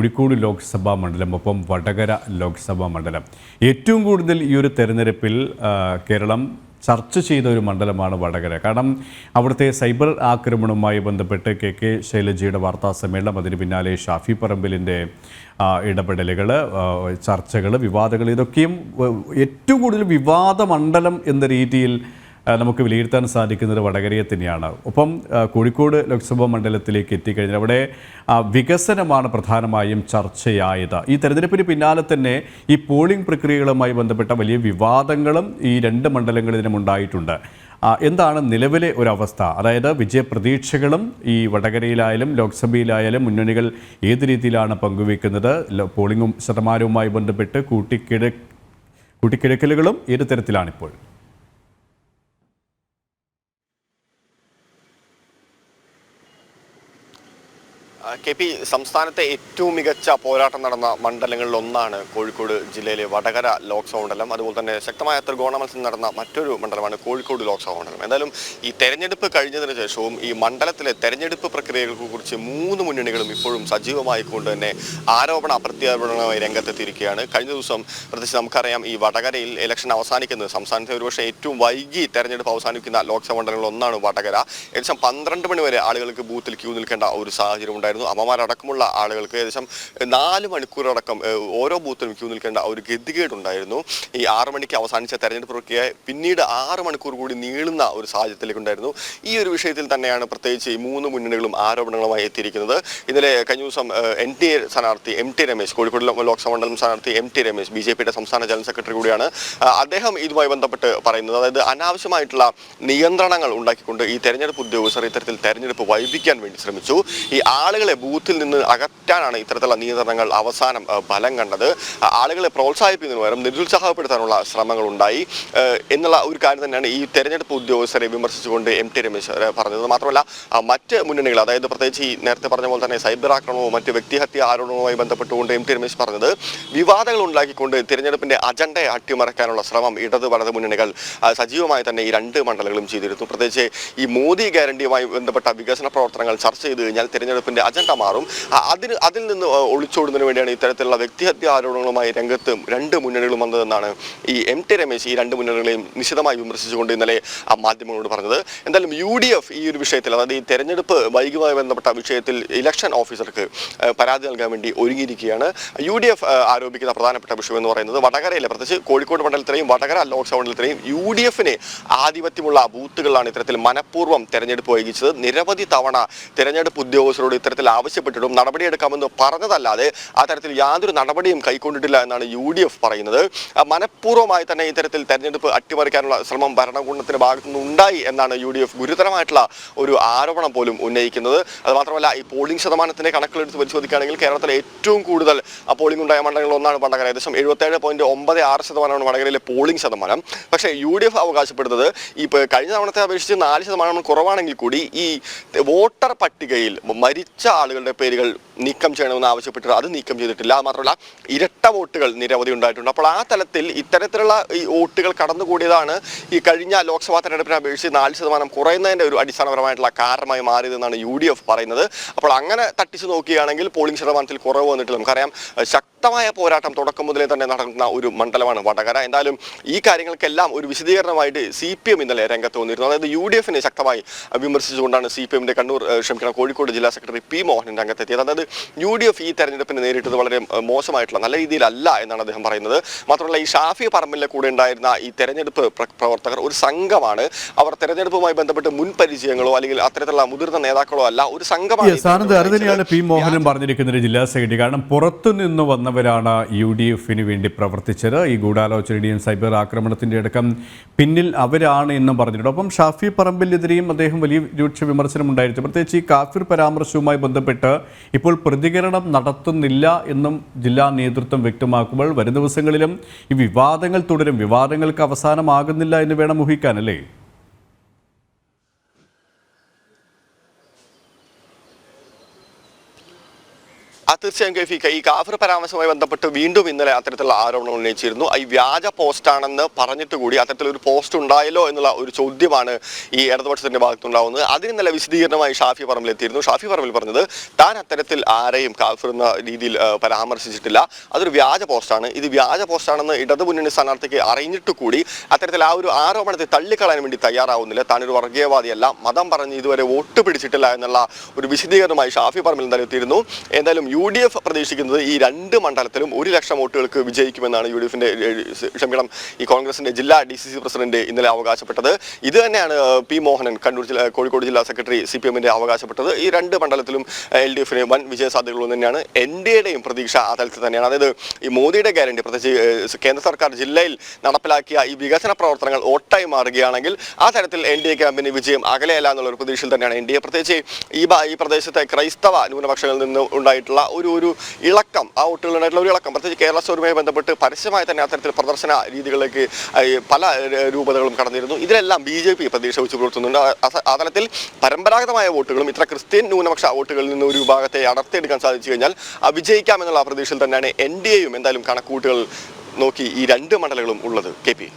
കോഴിക്കോട് ലോക്സഭാ മണ്ഡലം ഒപ്പം വടകര ലോക്സഭാ മണ്ഡലം. ഏറ്റവും കൂടുതൽ ഈ ഒരു തെരഞ്ഞെടുപ്പിൽ കേരളം ചർച്ച ചെയ്ത ഒരു മണ്ഡലമാണ് വടകര. കാരണം അവിടുത്തെ സൈബർ ആക്രമണവുമായി ബന്ധപ്പെട്ട് കെ കെ ശൈലജയുടെ വാർത്താ സമ്മേളനം അതിന് പിന്നാലെ ഷാഫി പറമ്പിലിന്റെ ഇടപെടലുകൾ ചർച്ചകൾ വിവാദങ്ങൾ ഇതൊക്കെയും ഏറ്റവും കൂടുതൽ വിവാദ മണ്ഡലം എന്ന രീതിയിൽ നമുക്ക് വിലയിരുത്താൻ സാധിക്കുന്നത് വടകരയെ തന്നെയാണ്. ഒപ്പം കോഴിക്കോട് ലോക്സഭാ മണ്ഡലത്തിലേക്ക് എത്തിക്കഴിഞ്ഞാൽ അവിടെ വികസനമാണ് പ്രധാനമായും ചർച്ചയായത്. ഈ തെരഞ്ഞെടുപ്പിന് പിന്നാലെ തന്നെ ഈ പോളിംഗ് പ്രക്രിയകളുമായി ബന്ധപ്പെട്ട വലിയ വിവാദങ്ങളും ഈ രണ്ട് മണ്ഡലങ്ങളിലും ഉണ്ടായിട്ടുണ്ട്. എന്താണ് നിലവിലെ ഒരവസ്ഥ? അതായത് വിജയപ്രതീക്ഷകളും ഈ വടകരയിലായാലും ലോക്സഭയിലായാലും മുന്നണികൾ ഏത് രീതിയിലാണ് പങ്കുവെക്കുന്നത് ലോ- പോളിംഗും ശതമാനവുമായി ബന്ധപ്പെട്ട് കൂട്ടിക്കിഴ കൂട്ടിക്കിഴക്കലുകളും ഏത് തരത്തിലാണിപ്പോൾ? കെ പി സംസ്ഥാനത്തെ ഏറ്റവും മികച്ച പോരാട്ടം നടന്ന മണ്ഡലങ്ങളിൽ ഒന്നാണ് കോഴിക്കോട് ജില്ലയിലെ വടകര ലോക്സഭ മണ്ഡലം. അതുപോലെ തന്നെ ശക്തമായ ത്രികോണ മത്സരം നടന്ന മറ്റൊരു മണ്ഡലമാണ് കോഴിക്കോട് ലോക്സഭ മണ്ഡലം. എന്തായാലും ഈ തെരഞ്ഞെടുപ്പ് കഴിഞ്ഞതിന് ശേഷവും ഈ മണ്ഡലത്തിലെ തെരഞ്ഞെടുപ്പ് പ്രക്രിയകൾക്ക് കുറിച്ച് മൂന്ന് മുന്നണികളും ഇപ്പോഴും സജീവമായിക്കൊണ്ട് തന്നെ ആരോപണ അപ്രത്യാരോപണമായി രംഗത്തെത്തിയിരിക്കുകയാണ്. കഴിഞ്ഞ ദിവസം പ്രത്യേകിച്ച് നമുക്കറിയാം ഈ വടകരയിൽ ഇലക്ഷൻ അവസാനിക്കുന്നത് സംസ്ഥാനത്തെ ഒരുപക്ഷെ ഏറ്റവും വൈകി തെരഞ്ഞെടുപ്പ് അവസാനിക്കുന്ന ലോക്സഭ മണ്ഡലങ്ങളിൽ ഒന്നാണ് വടകര. ഏകദേശം പന്ത്രണ്ട് മണിവരെ ആളുകൾക്ക് ബൂത്തിൽ ക്യൂ നിൽക്കേണ്ട ഒരു സാഹചര്യം ഉണ്ടായിരുന്നു. അമ്മമാരടക്കമുള്ള ആളുകൾക്ക് ഏകദേശം നാല് മണിക്കൂറടക്കം ഓരോ ബൂത്തിലും ക്യൂ നിൽക്കേണ്ട ഒരു ഗതികേടുണ്ടായിരുന്നു. ഈ ആറ് മണിക്ക് അവസാനിച്ച തെരഞ്ഞെടുപ്പ് പ്രക്രിയ പിന്നീട് ആറ് മണിക്കൂർ കൂടി നീളുന്ന ഒരു സാഹചര്യത്തിലേക്ക് ഉണ്ടായിരുന്നു ഈ ഒരു വിഷയത്തിൽ തന്നെയാണ് പ്രത്യേകിച്ച് ഈ മൂന്ന് മുന്നണികളും ആരോപണങ്ങളുമായി എത്തിയിരിക്കുന്നത്. ഇന്നലെ കഴിഞ്ഞ ദിവസം എൻ ടി എ സ്ഥാനാർത്ഥി എം ടി രമേശ് കോഴിക്കോട് ലോക്സഭാ മണ്ഡലം സ്ഥാനാർത്ഥി M T Ramesh B J പിയുടെ സംസ്ഥാന ജനറൽ സെക്രട്ടറി കൂടിയാണ് അദ്ദേഹം ഇതുമായി ബന്ധപ്പെട്ട് പറയുന്നത്. അതായത് അനാവശ്യമായിട്ടുള്ള നിയന്ത്രണങ്ങൾ ഉണ്ടാക്കിക്കൊണ്ട് ഈ തെരഞ്ഞെടുപ്പ് ഉദ്യോഗസ്ഥർ ഇത്തരത്തിൽ തെരഞ്ഞെടുപ്പ് വൈപിക്കാൻ വേണ്ടി ശ്രമിച്ചു. ഈ ആളുകളെ ബൂത്തിൽ നിന്ന് അകറ്റാനാണ് ഇത്തരത്തിലുള്ള നിയന്ത്രണങ്ങൾ അവസാനം ഫലം കണ്ടത്. ആളുകളെ പ്രോത്സാഹിപ്പിക്കുന്നതിന് പകരം നിരുത്സാഹപ്പെടുത്താനുള്ള ശ്രമങ്ങൾ ഉണ്ടായി എന്നുള്ള ഒരു കാര്യം തന്നെയാണ് ഈ തെരഞ്ഞെടുപ്പ് ഉദ്യോഗസ്ഥരെ വിമർശിച്ചുകൊണ്ട് എം ടി രമേശ് പറഞ്ഞത്. മാത്രമല്ല മറ്റ് മുന്നണികൾ അതായത് പ്രത്യേകിച്ച് ഈ നേരത്തെ പറഞ്ഞ പോലെ തന്നെ സൈബർ ആക്രമണവും മറ്റ് വ്യക്തിഹത്യ ആരോപണവുമായി ബന്ധപ്പെട്ടുകൊണ്ട് എം ടി രമേശ് പറഞ്ഞത് വിവാദങ്ങൾ ഉണ്ടാക്കിക്കൊണ്ട് തിരഞ്ഞെടുപ്പിന്റെ അജണ്ടയെ അട്ടിമറിക്കാനുള്ള ശ്രമം ഇടത് വലത് മുന്നണികൾ സജീവമായി തന്നെ ഈ രണ്ട് മണ്ഡലങ്ങളും ചെയ്തിരുന്നു. പ്രത്യേകിച്ച് ഈ മോദി ഗ്യാരണ്ടിയുമായി ബന്ധപ്പെട്ട വികസന പ്രവർത്തനങ്ങൾ ചർച്ച ചെയ്ത് കഴിഞ്ഞാൽ തിരഞ്ഞെടുപ്പിന്റെ അജണ്ട മാറും. അതിന് അതിൽ നിന്ന് ഒളിച്ചോടുന്നതിന് വേണ്ടിയാണ് ഇത്തരത്തിലുള്ള വ്യക്തിഹത്യ ആരോപണങ്ങളുമായി രംഗത്ത് രണ്ട് മുന്നണികളും വന്നതെന്നാണ് ഈ എം ടി രമേശ് ഈ രണ്ട് മുന്നണികളെയും നിശിതമായി വിമർശിച്ചുകൊണ്ട് ഇന്നലെ ആ മാധ്യമങ്ങളോട് പറഞ്ഞത്. എന്തായാലും യു ഡി എഫ് ഈ ഒരു വിഷയത്തിൽ അതായത് ഈ തെരഞ്ഞെടുപ്പ് വൈകുമായി ബന്ധപ്പെട്ട വിഷയത്തിൽ ഇലക്ഷൻ ഓഫീസർക്ക് പരാതി നൽകാൻ വേണ്ടി ഒരുങ്ങിയിരിക്കുകയാണ്. യു ഡി എഫ് ആരോപിക്കുന്ന പ്രധാനപ്പെട്ട വിഷയം എന്ന് പറയുന്നത് വടകരയിലെ പ്രത്യേകിച്ച് കോഴിക്കോട് മണ്ഡലത്തിലെയും വടകര ലോക്സഭ മണ്ഡലത്തിലെയും യു ഡി എഫിന് ആധിപത്യമുള്ള ബൂത്തുകളാണ് ഇത്തരത്തിൽ മനഃപൂർവം തെരഞ്ഞെടുപ്പ് വൈകിച്ചത്. നിരവധി തവണ തെരഞ്ഞെടുപ്പ് ഉദ്യോഗസ്ഥരോട് ഇത്തരത്തിൽ ആവശ്യപ്പെട്ടിട്ടും നടപടിയെടുക്കാമെന്ന് പറഞ്ഞതല്ലാതെ ആ തരത്തിൽ യാതൊരു നടപടിയും കൈക്കൊണ്ടിട്ടില്ല എന്നാണ് യു ഡി എഫ് പറയുന്നത് മനഃപൂർവമായി തന്നെ ഇത്തരത്തിൽ തെരഞ്ഞെടുപ്പ് അട്ടിമറിക്കാനുള്ള ശ്രമം ഭരണകൂടത്തിന്റെ ഭാഗത്തു നിന്നുണ്ടായി എന്നാണ് യു ഡി എഫ് ഗുരുതരമായിട്ടുള്ള ഒരു ആരോപണം പോലും ഉന്നയിക്കുന്നത്. അത് മാത്രമല്ല ഈ പോളിംഗ് ശതമാനത്തിന്റെ കണക്കിലെടുത്ത് പരിശോധിക്കുകയാണെങ്കിൽ കേരളത്തിൽ ഏറ്റവും കൂടുതൽ പോളിംഗ് ഉണ്ടായ മണ്ഡലങ്ങളിൽ ഒന്നാണ് വടകര. ഏകദേശം എഴുപത്തേഴ് പോയിന്റ് ഒമ്പത് ആറ് ശതമാനമാണ് വടകരയിലെ പോളിംഗ് ശതമാനം. പക്ഷേ യു ഡി എഫ് അവകാശപ്പെടുന്നത് ഈ കഴിഞ്ഞ തവണത്തെ അപേക്ഷിച്ച് നാല് ശതമാനം കുറവാണെങ്കിൽ കൂടി ഈ വോട്ടർ പട്ടികയിൽ മരിച്ച ആളുകളുടെ പേരുകൾ നീക്കം ചെയ്യണമെന്ന് ആവശ്യപ്പെട്ടിട്ട് അത് നീക്കം ചെയ്തിട്ടില്ല. അത് മാത്രമല്ല ഇരട്ട വോട്ടുകൾ നിരവധി ഉണ്ടായിട്ടുണ്ട്. അപ്പോൾ ആ തലത്തിൽ ഇത്തരത്തിലുള്ള ഈ വോട്ടുകൾ കടന്നുകൂടിയതാണ് ഈ കഴിഞ്ഞ ലോക്സഭാ തെരഞ്ഞെടുപ്പിനെ അപേക്ഷിച്ച് നാല് ശതമാനം കുറയുന്നതിന്റെ ഒരു അടിസ്ഥാനപരമായിട്ടുള്ള കാരണമായി മാറിയതെന്നാണ് യു ഡി എഫ് പറയുന്നത്. അപ്പോൾ അങ്ങനെ തട്ടിച്ചു നോക്കുകയാണെങ്കിൽ പോളിംഗ് ശതമാനത്തിൽ കുറവ് വന്നിട്ട് നമുക്കറിയാം ശക്തമായ പോരാട്ടം തുടക്കം മുതലേ തന്നെ നടക്കുന്ന ഒരു മണ്ഡലമാണ് വടകര. എന്തായാലും ഈ കാര്യങ്ങൾക്കെല്ലാം ഒരു വിശദീകരണമായിട്ട് സി പി എം ഇന്നലെ രംഗത്ത് വന്നിരുന്നു. അതായത് യു ഡി എഫിനെ ശക്തമായി വിമർശിച്ചുകൊണ്ടാണ് സി പി എമ്മിന്റെ കണ്ണൂർ ക്ഷമിക്കണം കോഴിക്കോട് ജില്ലാ സെക്രട്ടറി പി മോഹൻ രംഗത്തെത്തിയത്. അതായത് യു ഡി എഫ് ഈ തെരഞ്ഞെടുപ്പിനെ നേരിട്ടത് വളരെ മോശമായിട്ടുള്ള നല്ല രീതിയിലല്ല എന്നാണ് അദ്ദേഹം പറയുന്നത്. മാത്രമല്ല ഈ ഷാഫി പറമ്പിലെ കൂടെ ഉണ്ടായിരുന്ന ഈ തെരഞ്ഞെടുപ്പ് പ്രവർത്തകർ ഒരു സംഘമാണ്. അവർ തെരഞ്ഞെടുപ്പുമായി ബന്ധപ്പെട്ട് മുൻ പരിചയങ്ങളോ അല്ലെങ്കിൽ അത്തരത്തിലുള്ള മുതിർന്ന നേതാക്കളോ അല്ല ഒരു സംഘമാണ് അത് തന്നെയാണ് പി മോഹനും പറഞ്ഞിരിക്കുന്നത് ജില്ലാ സെക്രട്ടറി. കാരണം പുറത്തു നിന്ന് വന്നവരാണ് യു ഡി എഫിന് വേണ്ടി പ്രവർത്തിച്ചത്. ഈ ഗൂഢാലോചനയുടെയും സൈബർ ആക്രമണത്തിന്റെ അടക്കം പിന്നിൽ അവരാണ് എന്നും പറഞ്ഞിട്ടുണ്ട്. അപ്പം ഷാഫി പറമ്പിലെതിരെയും അദ്ദേഹം വലിയ രൂക്ഷ വിമർശനം ഉണ്ടായിരുന്നു പ്രത്യേകിച്ച് ഈ കാഫിർ പരാമർശവുമായി ബന്ധപ്പെട്ട് ഇപ്പോൾ പ്രതികരണം നടത്തുന്നില്ല എന്നും ജില്ലാ നേതൃത്വം വ്യക്തമാക്കുമ്പോൾ വരും ദിവസങ്ങളിലും ഈ വിവാദങ്ങൾ തുടരും. വിവാദങ്ങൾക്ക് അവസാനമാകുന്നില്ല എന്ന് വേണം ഊഹിക്കാനല്ലേ തീർച്ചയായും കെഫി ഈ കാഫർ പരാമർശവുമായി ബന്ധപ്പെട്ട് വീണ്ടും ഇന്നലെ അത്തരത്തിലുള്ള ആരോപണങ്ങൾ ഉന്നയിച്ചിരുന്നു. ഈ വ്യാജ പോസ്റ്റാണെന്ന് പറഞ്ഞിട്ട് കൂടി അത്തരത്തിലൊരു പോസ്റ്റ് ഉണ്ടായല്ലോ എന്നുള്ള ഒരു ചോദ്യമാണ് ഈ ഇടതുപക്ഷത്തിന്റെ ഭാഗത്തുണ്ടാവുന്നത്. അതിന് ഇന്നലെ വിശദീകരണമായി ഷാഫി പറമ്പിൽ എത്തിയിരുന്നു ഷാഫി പറമ്പിൽ പറഞ്ഞത് താൻ അത്തരത്തിൽ ആരെയും കാഫർ എന്ന രീതിയിൽ പരാമർശിച്ചിട്ടില്ല. അതൊരു വ്യാജ പോസ്റ്റാണ്. ഇത് വ്യാജ പോസ്റ്റാണെന്ന് ഇടതു മുന്നണി സ്ഥാനാർത്ഥിക്ക് അറിഞ്ഞിട്ട് കൂടി അത്തരത്തിൽ ആ ഒരു ആരോപണത്തെ തള്ളിക്കളയാൻ വേണ്ടി തയ്യാറാവുന്നില്ല. താനൊരു വർഗീയവാദിയല്ല. മതം പറഞ്ഞ് ഇതുവരെ വോട്ട് പിടിച്ചിട്ടില്ല എന്നുള്ള ഒരു വിശദീകരണമായി ഷാഫി പറമ്പിൽ എന്തായാലും എത്തിയിരുന്നു. എന്തായാലും യു ഡി എഫ് പ്രതീക്ഷിക്കുന്നത് ഈ രണ്ട് മണ്ഡലത്തിലും ഒരു ലക്ഷം വോട്ടുകൾക്ക് വിജയിക്കുമെന്നാണ് യു ഡി എഫിന്റെ ക്ഷമിക്കണം ഈ കോൺഗ്രസിന്റെ ജില്ലാ ഡി സി സി പ്രസിഡന്റ് ഇന്നലെ അവകാശപ്പെട്ടത്. ഇത് തന്നെയാണ് പി മോഹനൻ കണ്ണൂർ ജില്ലാ കോഴിക്കോട് ജില്ലാ സെക്രട്ടറി സി പി എമ്മിന്റെ അവകാശപ്പെട്ടത്. ഈ രണ്ട് മണ്ഡലത്തിലും എൽ ഡി എഫിന് വൻ വിജയ സാധ്യതകളും തന്നെയാണ് എൻ ഡി എയുടെയും പ്രതീക്ഷ ആ തലത്തിൽ തന്നെയാണ്. അതായത് ഈ മോദിയുടെ ഗ്യാരണ്ടി പ്രത്യേകിച്ച് കേന്ദ്ര സർക്കാർ ജില്ലയിൽ നടപ്പിലാക്കിയ ഈ വികസന പ്രവർത്തനങ്ങൾ ഒട്ടായി മാറുകയാണെങ്കിൽ ആ തരത്തിൽ എൻ ഡി എ ക്യാമ്പിന് വിജയം അകലെയല്ല എന്നുള്ള ഒരു പ്രതീക്ഷയിൽ തന്നെയാണ് എൻ ഡി എ. പ്രത്യേകിച്ച് ഈ ഈ പ്രദേശത്തെ ക്രൈസ്തവ ന്യൂനപക്ഷങ്ങളിൽ നിന്ന് ഉണ്ടായിട്ടുള്ള ഒരു ഒരു ഇളക്കം ആ വോട്ടുകളുണ്ടായിട്ടുള്ള ഒരു ഇളക്കം. പ്രത്യേകിച്ച് കേരള സ്റ്റോറുമായി ബന്ധപ്പെട്ട് പരസ്യമായി തന്നെ അത്തരത്തിൽ പ്രദർശന രീതികളിലേക്ക് പല രൂപതകളും കടന്നിരുന്നു. ഇതിലെല്ലാം ബി ജെ പി പ്രതീക്ഷ വെച്ച് പുലർത്തുന്നുണ്ട്. ആ- തലത്തിൽ പരമ്പരാഗതമായ വോട്ടുകളും ഇത്ര ക്രിസ്ത്യൻ ന്യൂനപക്ഷ വോട്ടുകളിൽ നിന്ന് ഒരു വിഭാഗത്തെ അടർത്തിയെടുക്കാൻ സാധിച്ചു കഴിഞ്ഞാൽ വിജയിക്കാമെന്നുള്ള പ്രതീക്ഷയിൽ തന്നെയാണ് എൻ ഡി എയും എന്തായാലും കണക്കൂട്ടുകൾ നോക്കി ഈ രണ്ട് മണ്ഡലങ്ങളും ഉള്ളത്. K P.